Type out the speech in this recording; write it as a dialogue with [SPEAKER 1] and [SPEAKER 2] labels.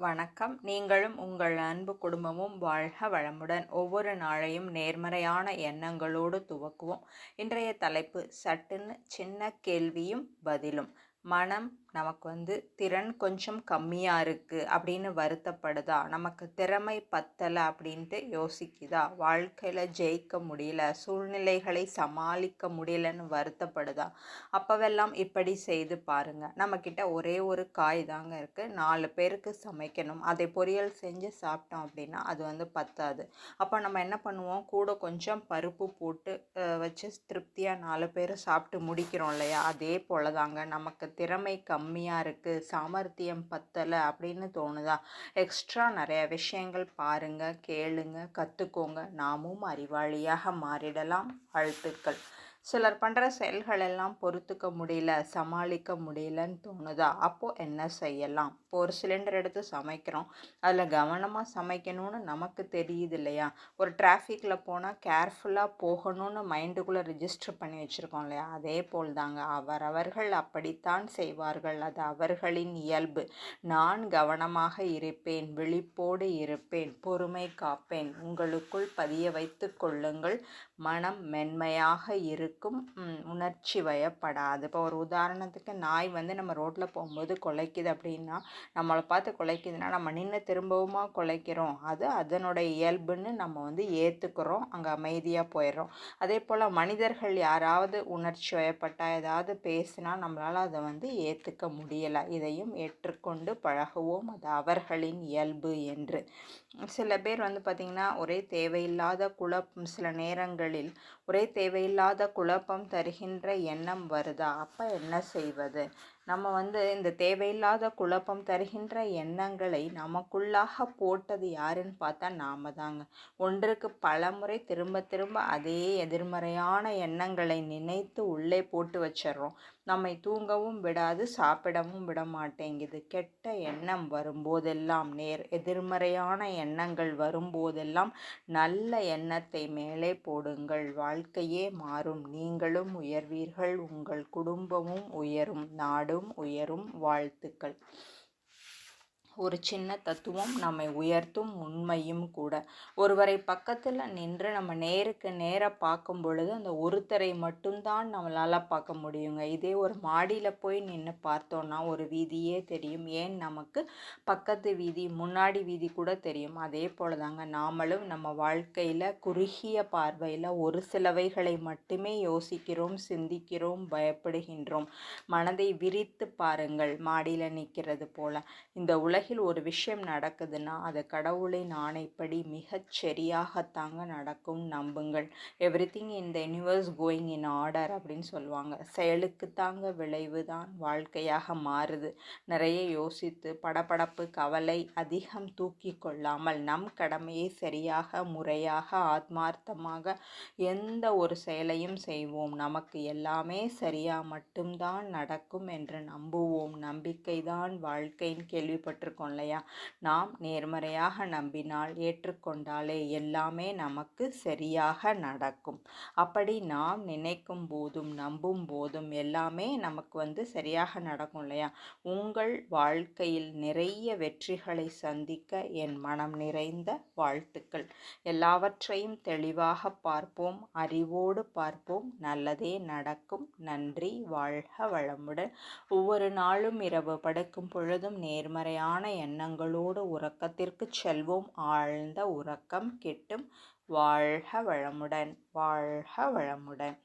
[SPEAKER 1] வணக்கம். நீங்களும் உங்கள் அன்பு குடும்பமும் வாழ்க வளமுடன். ஒவ்வொரு நாளையும் நேர்மறையான எண்ணங்களோடு துவக்குவோம். இன்றைய தலைப்பு சட்டுன்னு சின்ன கேள்வியும் பதிலும். மனம் நமக்கு வந்து திறன் கொஞ்சம் கம்மியாக இருக்குது அப்படின்னு வருத்தப்படுதா? நமக்கு திறமை பத்தலை அப்படின்ட்டு யோசிக்குதா? வாழ்க்கையில் ஜெயிக்க முடியல சூழ்நிலைகளை சமாளிக்க முடியலன்னு வருத்தப்படுதா? அப்போவெல்லாம் இப்படி செய்து பாருங்கள் நம்மக்கிட்ட ஒரே ஒரு காய் தாங்க இருக்குது நாலு பேருக்கு சமைக்கணும். அதை பொரியல் செஞ்சு சாப்பிட்டோம் அப்படின்னா அது வந்து பத்தாது. அப்போ நம்ம என்ன பண்ணுவோம்? கூட கொஞ்சம் பருப்பு போட்டு வச்சு திருப்தியாக நாலு பேர் சாப்பிட்டு முடிக்கிறோம் இல்லையா? அதே போல் தாங்க நமக்கு திறமை கம்மியாக இருக்குது சாமர்த்தியம் பத்தலை அப்படின்னு தோணுதா? எக்ஸ்ட்ரா நிறைய விஷயங்கள் பாருங்கள் கேளுங்க கற்றுக்கோங்க நாமும் அறிவாளியாக மாறிடலாம் வாழ்த்துக்கள். சிலர் பண்ணுற செயல்கள் எல்லாம் பொறுத்துக்க முடியல சமாளிக்க முடியலன்னு தோணுதா? அப்போது என்ன செய்யலாம்? இப்போ ஒரு சிலிண்டர் எடுத்து சமைக்கிறோம். அதில் கவனமாக சமைக்கணும்னு நமக்கு தெரியுது இல்லையா? ஒரு டிராஃபிக்கில் போனால் கேர்ஃபுல்லாக போகணும்னு மைண்டுக்குள்ளே ரிஜிஸ்டர் பண்ணி வச்சுருக்கோம் இல்லையா? அதே போல் தாங்க. அவரவர்கள் அப்படித்தான் செய்வார்கள். அது அவர்களின் இயல்பு. நான் கவனமாக இருப்பேன் விழிப்போடு இருப்பேன் பொறுமை காப்பேன். உங்களுக்குள் பதிய வைத்து கொள்ளுங்கள். மனம் மென்மையாக இருக்கும் உணர்ச்சி வயப்படாது. இப்போ ஒரு உதாரணத்துக்கு நாய் வந்து நம்ம ரோட்டில் போகும்போது குலைக்குது அப்படின்னா நம்மளை பார்த்து குலைக்குதுன்னா நம்ம நின்று திரும்பவுமா குலைக்கிறோம். அது அதனுடைய இயல்புன்னு நம்ம வந்து ஏற்றுக்கிறோம் அங்கே அமைதியாக போயிடுறோம். அதே போல் மனிதர்கள் யாராவது உணர்ச்சி வயப்பட்டால் ஏதாவது பேசினா நம்மளால் அதை வந்து ஏற்றுக்க முடியலை. இதையும் ஏற்றுக்கொண்டு பழகுவோம். அது அவர்களின் இயல்பு என்று. சில பேர் வந்து பார்த்திங்கன்னா ஒரே தேவையில்லாத குழப்பம் சில நேரங்களில் ஒரே தேவையில்லாத குழப்பம் தருகின்ற எண்ணம் வருதா? அப்போ என்ன செய்வது? நம்ம வந்து இந்த தேவையில்லாத குழப்பம் தருகின்ற எண்ணங்களை நமக்குள்ளாக போட்டது யாருன்னு பார்த்தா நாம தாங்க. ஒன்றுக்கு பல முறை திரும்ப திரும்ப அதே எதிர்மறையான எண்ணங்களை நினைத்து உள்ளே போட்டு வச்சிடுறோம் நம்மை தூங்கவும் விடாது சாப்பிடவும் விட மாட்டேங்குது. கெட்ட எண்ணம் வரும்போதெல்லாம் நேர் எதிர்மறையான எண்ணங்கள் வரும்போதெல்லாம் நல்ல எண்ணத்தை மேலே போடுங்கள். வாழ்க்கையே மாறும். நீங்களும் உயர்வீர்கள். உங்கள் குடும்பமும் உயரும். நாடும் உயரும் வாழ்த்துக்கள். ஒரு சின்ன தத்துவம் நம்மை உயர்த்தும் உண்மையும் கூட. ஒருவரை பக்கத்தில் நின்று நம்ம நேருக்கு நேராக பார்க்கும் பொழுது அந்த ஒருத்தரை மட்டும்தான் நம்மளால் பார்க்க முடியுங்க. இதே ஒரு மாடியில் போய் நின்று பார்த்தோன்னா ஒரு வீதியே தெரியும். ஏன் நமக்கு பக்கத்து வீதி முன்னாடி வீதி கூட தெரியும். அதே போல் தாங்க நாமளும் நம்ம வாழ்க்கையில் குறுகிய பார்வையில் ஒரு சிலவைகளை மட்டுமே யோசிக்கிறோம் சிந்திக்கிறோம் பயப்படுகின்றோம். மனதை விரித்து பாருங்கள் மாடியில் நிற்கிறது போல். இந்த உலக உலகில் ஒரு விஷயம் நடக்குதுன்னா அது கடவுளின் ஆணைப்படி மிகச் சரியாகத்தாங்க நடக்கும் நம்புங்கள். Everything in the universe going in order அப்படின்னு சொல்லுவாங்க. செயலுக்கு தாங்க விளைவு தான் வாழ்க்கையாக மாறுது. நிறைய யோசித்து படபடப்பு கவலை அதிகம் தூக்கி கொள்ளாமல் நம் கடமையை சரியாக முறையாக ஆத்மார்த்தமாக எந்த ஒரு செயலையும் செய்வோம். நமக்கு எல்லாமே சரியாக மட்டும்தான் நடக்கும் என்று நம்புவோம். நம்பிக்கை தான் வாழ்க்கைன்னு கேள்விப்பட்டிருக்கோம். இருக்கோம் இல்லையா? நாம் நேர்மறையாக நம்பினால் ஏற்றுக்கொண்டாலே எல்லாமே நமக்கு சரியாக நடக்கும். அப்படி நாம் நினைக்கும் போதும் நம்பும் போதும் எல்லாமே நமக்கு வந்து சரியாக நடக்கும் இல்லையா? உங்கள் வாழ்க்கையில் நிறைய வெற்றிகளை சந்திக்க என் மனம் நிறைந்த வாழ்த்துக்கள். எல்லாவற்றையும் தெளிவாக பார்ப்போம் அறிவோடு பார்ப்போம். நல்லதே நடக்கும். நன்றி. வாழ்க வளமுடன். ஒவ்வொரு நாளும் இரவு படுக்கும் பொழுதும் நேர்மறையான எண்ணங்களோடு உறக்கத்திற்கு செல்வோம். ஆழ்ந்த உறக்கம் கெட்டும். வாழ்க வளமுடன். வாழ்க வளமுடன்.